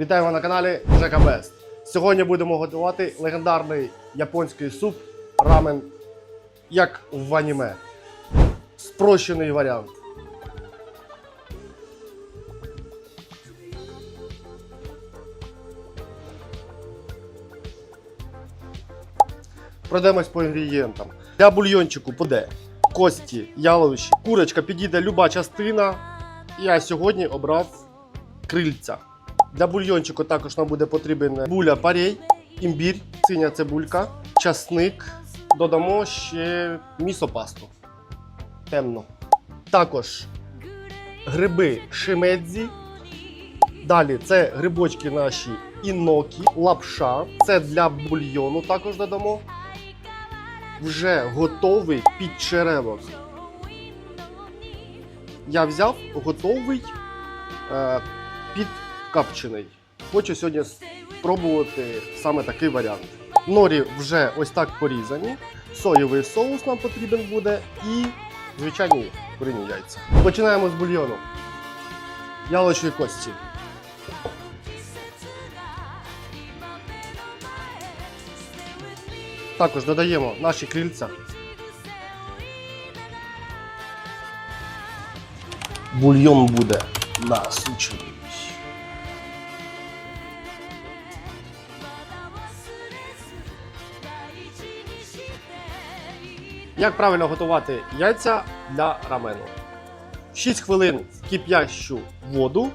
Вітаємо на каналі Жека Бест. Сьогодні будемо готувати легендарний японський суп рамен, як в аніме. Спрощений варіант. Пройдемось по інгредієнтам. Для бульйончику буде кості, яловичі, курочка підійде люба частина. Я сьогодні обрав крильця. Для бульйончику також нам буде потрібен буля парей, імбір, синя цибулька, часник. Додамо ще місопасту. Темно. Також гриби шимедзі. Далі це грибочки наші інокі, лапша. Це для бульйону також додамо. Вже готовий підчеревок. Я взяв готовий е, підкапчений. Хочу сьогодні спробувати саме такий варіант. Норі вже ось так порізані. Соєвий соус нам потрібен буде і звичайні курині яйця. Починаємо з бульйону. Ялочої кості. Також додаємо наші крильця. Бульйон буде насичений. Як правильно готувати яйця для рамену? 6 хвилин в кип'ящу воду,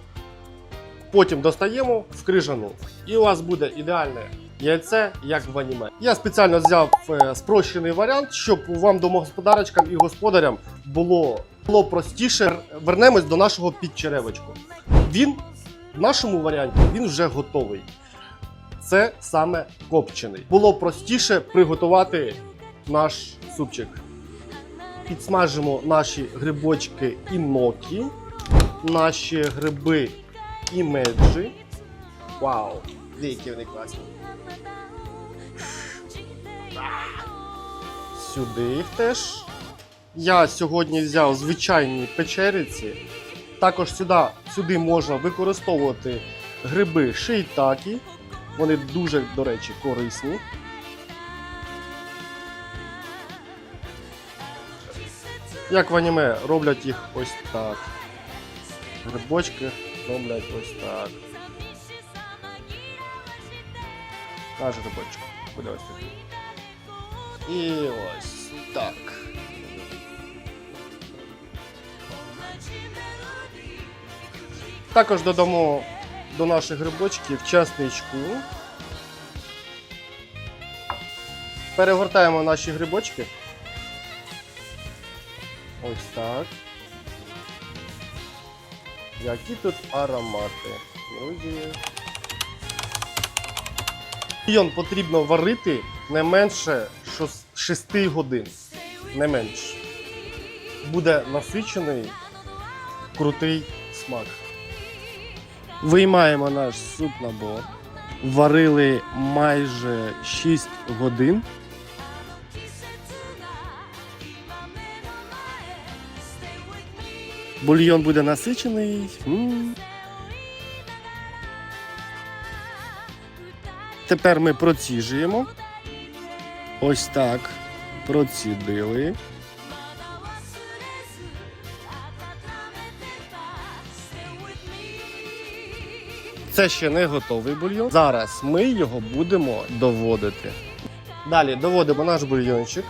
потім достаємо в крижану. І у вас буде ідеальне яйце, як в аніме. Я спеціально взяв е, спрощений варіант, щоб вам домогосподарочкам і господарям було, було простіше. Вернемось до нашого підчеревочку. Він в нашому варіанті він вже готовий. Це саме копчений. Було простіше приготувати наш супчик. Підсмажимо наші грибочки і нокі, наші гриби і меджі. Вау! Які вони класні. Сюди їх теж. Я сьогодні взяв звичайні печериці. Також сюди, сюди можна використовувати гриби шийтакі. Вони дуже, до речі, корисні. Як в аніме роблять їх ось так. Грибочки роблять ось так. Наш грибочок буде. І ось так. Також додамо до наших грибочків часничку. Перегортаємо наші грибочки. Ось так. Які тут аромати. Друзі. Бульйон потрібно варити не менше 6 годин. Не менше. Буде насичений, крутий смак. Виймаємо наш суп набор. Варили майже 6 годин. Бульйон буде насичений. Тепер ми проціжуємо. Ось так. Процідили. Це ще не готовий бульйон. Зараз ми його будемо доводити. Далі доводимо наш бульйончик.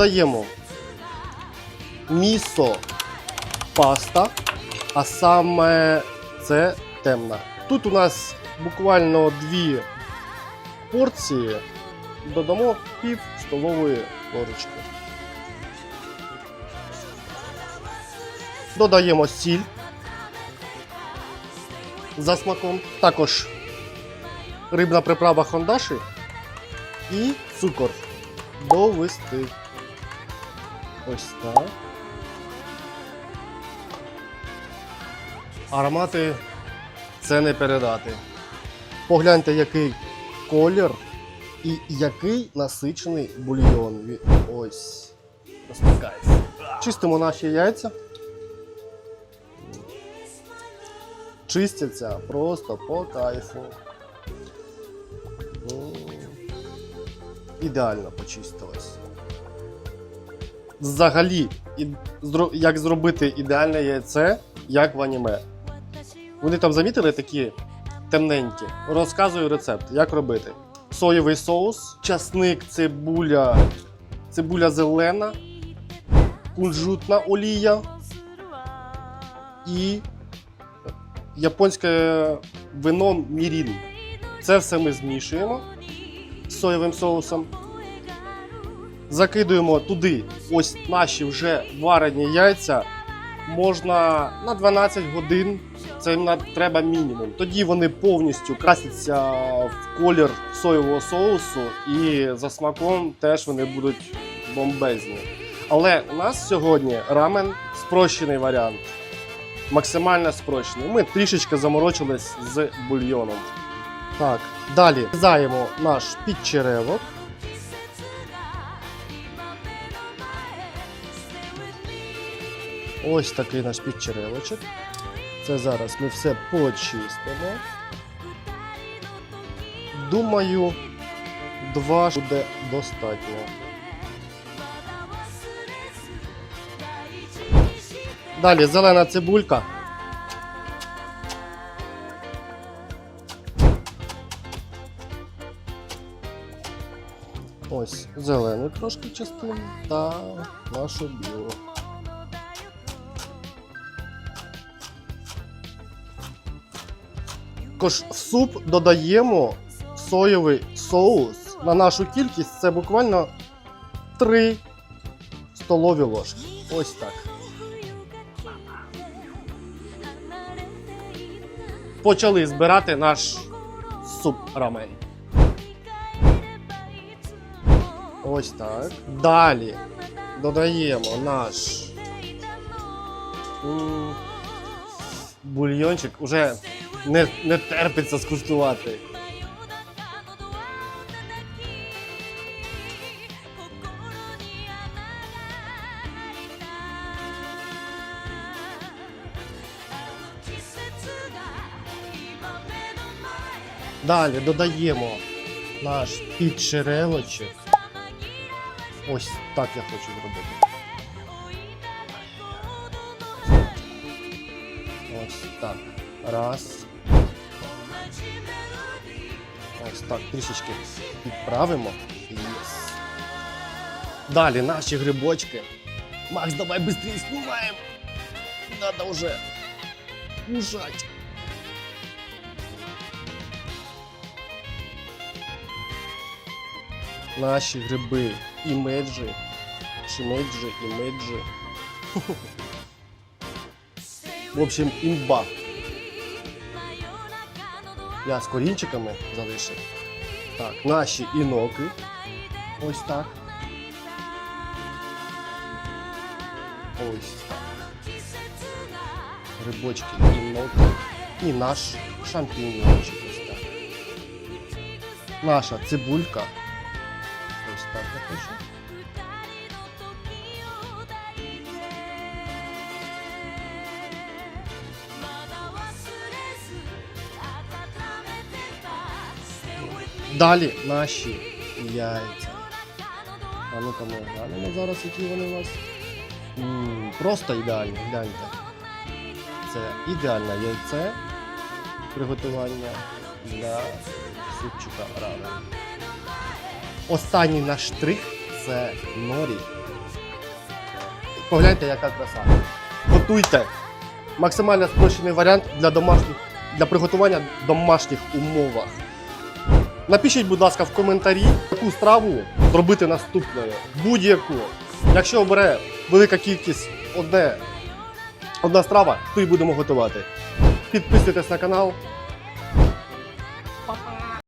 Додаємо місо паста, а саме це темна. Тут у нас буквально дві порції, додамо пів столової ложечки. Додаємо сіль за смаком, також рибна приправа хондаші і цукор довести. Ось так. Аромати це не передати. Погляньте, який колір і який насичений бульйон. Ось. Розпікається. Чистимо наші яйця. чистяться просто по кайфу. Ідеально почистилось. Взагалі, як зробити ідеальне яйце, як в аніме. Вони там замітили такі темненькі. Розказую рецепт, як робити. Соєвий соус, часник, цибуля, цибуля зелена, кунжутна олія і японське вино мірін. Це все ми змішуємо з соєвим соусом. Закидуємо туди ось наші вже варені яйця. Можна на 12 годин. Це на треба мінімум. Тоді вони повністю красяться в колір соєвого соусу, і за смаком теж вони будуть бомбезні. Але у нас сьогодні рамен спрощений варіант. Максимально спрощений. Ми трішечки заморочились з бульйоном. Так, далі заємо наш підчеревок. Ось такий наш підчеревочок. Це зараз ми все почистимо. Думаю, два буде достатньо. Далі зелена цибулька. Ось зелену трошки частину та нашу білу. Також в суп додаємо соєвий соус. На нашу кількість це буквально 3 столові ложки. Ось так. Почали збирати наш суп рамен. Ось так. Далі додаємо наш бульйончик. Уже не, не терпиться скуштувати. Далі додаємо наш підшерелочок. Ось так я хочу зробити. Ось так. Раз. Ось так, трішечки підправимо. Єс. Далі наші грибочки. Макс, давай швидше знімаємо. Надо вже кушать. Наші гриби імеджі. Шимеджі, імеджі. В общем, імба. Я з корінчиками залишив. Так, наші іноки. Ось так. Ось так. Грибочки іноки. І наш шампіньончик. Наша цибулька. Ось так я Далі наші яйця. А ну-ка ми глянемо зараз, які вони у нас. М, просто ідеальні, гляньте. Це ідеальне яйце приготування для супчика рамен. Останній наш штрих це норі. Погляньте, яка краса. Готуйте максимально спрощений варіант для домашніх для приготування в домашніх умовах. Напишіть, будь ласка, в коментарі, яку страву зробити наступною. Будь-яку. Якщо обере велика кількість одне, одна страва, то і будемо готувати. Підписуйтесь на канал,